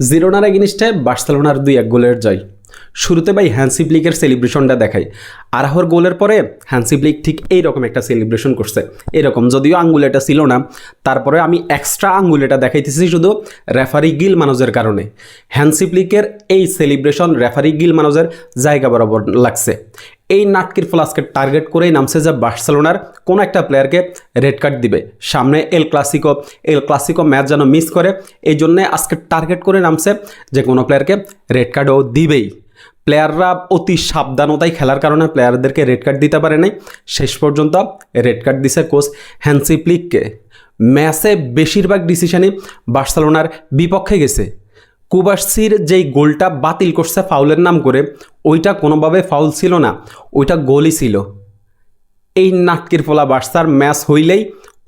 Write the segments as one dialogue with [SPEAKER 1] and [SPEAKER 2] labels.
[SPEAKER 1] জিরোনার এগেনিস্টে বার্সেলোনার দুই এক গোলের জয়। শুরুতে ভাই হ্যান্সিপ্লিকের সেলিব্রেশনটা দেখাই। আরাহর গোলের পরে হ্যান্সিপ্লিক ঠিক এইরকম একটা সেলিব্রেশন করছে। এরকম যদিও আঙ্গুলেটা ছিল না, তারপরে আমি এক্সট্রা আঙ্গুলেটা দেখাইতেছি শুধু রেফারি গিল মানুষের কারণে হ্যান্সিপ্লিকের এই সেলিব্রেশন রেফারি গিল মানুষের জায়গা বরাবর লাগছে। এই নাটকির ফ্লাস্কে টার্গেট করেই নামছে যে বার্সেলোনার কোনো একটা প্লেয়ারকে রেড কার্ড দিবে। সামনে El Clasico El Clasico match যেন মিস করে, এই জন্যে আজকে টার্গেট করে নামছে যে কোনো প্লেয়ারকে রেড কার্ডও দিবেই। প্লেয়াররা অতি সাবধানতায় খেলার কারণে প্লেয়ারদেরকে রেড কার্ড দিতে পারে নাই। শেষ পর্যন্ত রেড কার্ড দিছে কোচ হ্যান্সি প্লিককে ম্যাচে বেশিরভাগ ডিসিশনই বার্সেলোনার বিপক্ষে গেছে। কুবাসির যেই গোলটা বাতিল করছে ফাউলের নাম করে, ওইটা কোনোভাবে ফাউল ছিল না, ওইটা গোলই ছিল। এই নাটকির ফলা বার্সার ম্যাচ হইলেই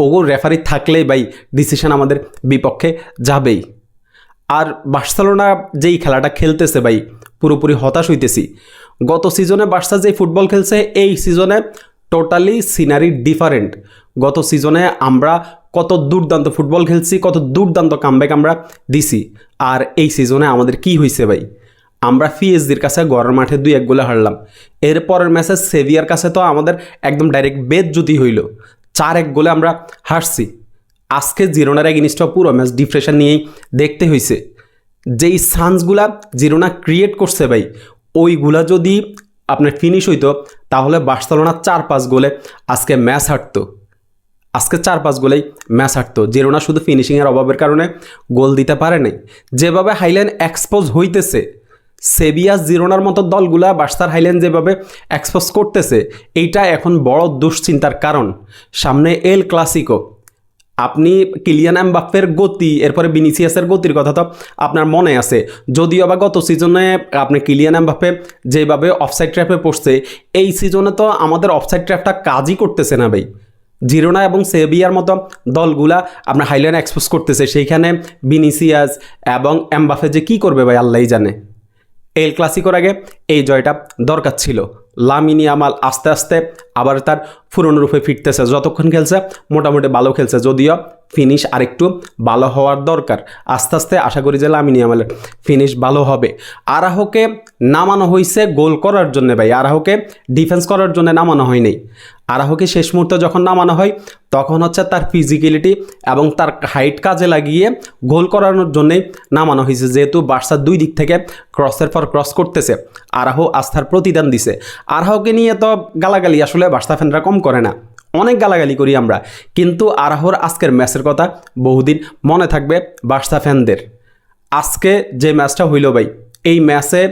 [SPEAKER 1] ওগো রেফারি থাকলেই ভাই ডিসিশন আমাদের বিপক্ষে যাবেই। আর বার্সেলোনা যেই খেলাটা খেলতেছে ভাই, পুরোপুরি হতাশ হইতেছি। গত সিজনে বার্সা যেই ফুটবল খেলছে, এই সিজনে টোটালি সিনারি ডিফারেন্ট। গত সিজনে আমরা কত দুর্দান্ত ফুটবল খেলছি, কত দুর্দান্ত কামব্যাক আমরা দিছি। আর এই সিজনে আমাদের কি হয়েছে ভাই? আমরা পিএসজির কাছে গড়ের মাঠে দুই এক গোলে হারলাম। এরপরের ম্যাচে সেভিয়ার কাছে তো আমাদের একদম ডাইরেক্ট বেদ জুতি হইল। চার এক গোলে আমরা হারছি। আজকে জিরোনার এগেনিস্টটা পুরো ম্যাচ ডিপ্রেশন নিয়েই দেখতে হয়েছে যেই সান্সগুলা জিরোনা ক্রিয়েট করছে ভাই, ওইগুলা যদি আপনার ফিনিশ হইতো, তাহলে বার্সেলোনা চার পাঁচ গোলে আজকে ম্যাচ হারতো। আজকে চার পাঁচ গোলেই ম্যাচ হারতো। জিরোনা শুধু ফিনিশিংয়ের অভাবের কারণে গোল দিতে পারে নাই। যেভাবে হাইল্যান্ড এক্সপোজ হইতেছে, সেবিয়া জিরোনার মতো দলগুলা, বার্সার হাইল্যান্ড যেভাবে এক্সপোজ করতেছে, এইটা এখন বড় দুশ্চিন্তার কারণ। সামনে এল ক্লাসিকো আপনি কিলিয়ান এমবাপ্পের গতি, এরপরে বিনিসিয়াসের গতির কথা তো আপনার মনে আছে। যদিও বা গত সিজনে আপনি কিলিয়ান এমবাপ্পে যেভাবে অফসাইড ট্র্যাপে পড়ছে, এই সিজনে তো আমাদের অফসাইড ট্র্যাপটা কাজই করতেছে না ভাই। জিরোনা এবং সেবিয়ার মতো দলগুলা আপনার হাইল্যান্ড এক্সপোজ করতেছে। সেইখানে বিনিসিয়াস এবং এমবাফে যে কী করবে ভাই, আল্লাহই জানে। এল ক্লাসিকোর আগে এই জয়টা দরকার ছিল। লামিনি আমাল আস্তে আস্তে আবার তার পুরনো রূপে ফিরতেছে। যতক্ষণ খেলছে, মোটামুটি ভালো খেলছে। যদিও ফিনিশ আরেকটু ভালো হওয়ার দরকার। আস্তে আস্তে আশা করি যে লামিনি আমালের ফিনিশ ভালো হবে। আরাহকে নামানো হয়েছে গোল করার জন্য ভাই। আরাহোকে ডিফেন্স করার জন্য নামানো হয়নি। আরাহোকে শেষ মুহূর্তে যখন নামানো হয়, তখন হচ্ছে তার ফিজিক্যালিটি এবং তার হাইট কাজে লাগিয়ে গোল করানোর জন্যেই নামানো হয়েছে, যেহেতু বার্সার দুই দিক থেকে ক্রসের পর ক্রস করতেছে। আরাহো আস্থার প্রতিদান দিছে। আরাহোকে নিয়ে তো গালাগালি আসলে বার্সা ফ্যানরা কম করে না। অনেক গালাগালি করি আমরা। কিন্তু আরাহোর আজকের ম্যাচের কথা বহুদিন মনে থাকবে বার্সা ফ্যানদের আজকে যে ম্যাচটা হইল ভাই, এই ম্যাচে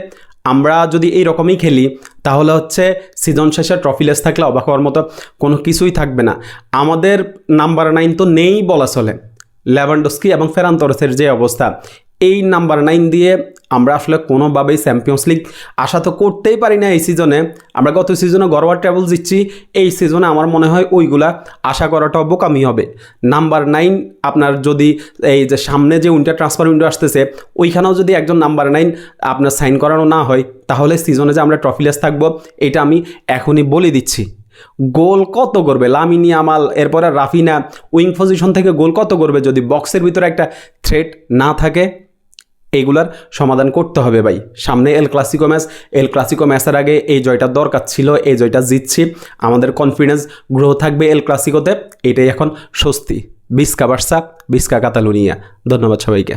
[SPEAKER 1] আমরা যদি এই রকমই খেলি তাহলে হচ্ছে সিজন শেষে ট্রফি লেস থাকলে অবাক হওয়ার মতো কোনো কিছুই থাকবে না। আমাদের নাম্বার নাইন তো নেই বলা চলে। ল্যাভান্ডস্কি এবং ফেরান্তরসের যে অবস্থা, এই নাম্বার নাইন দিয়ে আমরা আসলে কোনোভাবেই চ্যাম্পিয়ন্স লিগ আশা তো করতেই পারি না এই সিজনে আমরা গত সিজনে গরোয়া ট্রাভেল দিচ্ছি এই সিজনে আমার মনে হয় ওইগুলা আশা করাটাও বোকামি হবে। নাম্বার নাইন আপনার যদি এই যে সামনে যে উইন্টার ট্রান্সফার উইন্ডো আসতেছে, ওইখানেও যদি একজন নাম্বার নাইন আপনার সাইন করানো না হয়, তাহলে সিজনে যে আমরা ট্রফিলেস থাকব, এটা আমি এখনই বলে দিচ্ছি। গোল কত করবে? লামিনি আমাল এরপরে রাফিনা উইং পজিশন থেকে গোল কত করবে? যদি বক্সের ভিতরে একটা থ্রেট না থাকে এইগুলার সমাধান করতে হবে ভাই। সামনে El Clasico match El Clasico ম্যাচের আগে এই জয়টা দরকার ছিল, এই জয়টা জিতছি। আমাদের কনফিডেন্স গ্রো থাকবে এল ক্লাসিকোতে এটাই এখন স্বস্তি। বিস্কা বার্সা, বিস্কা কাতালুনিয়া। ধন্যবাদ সবাইকে।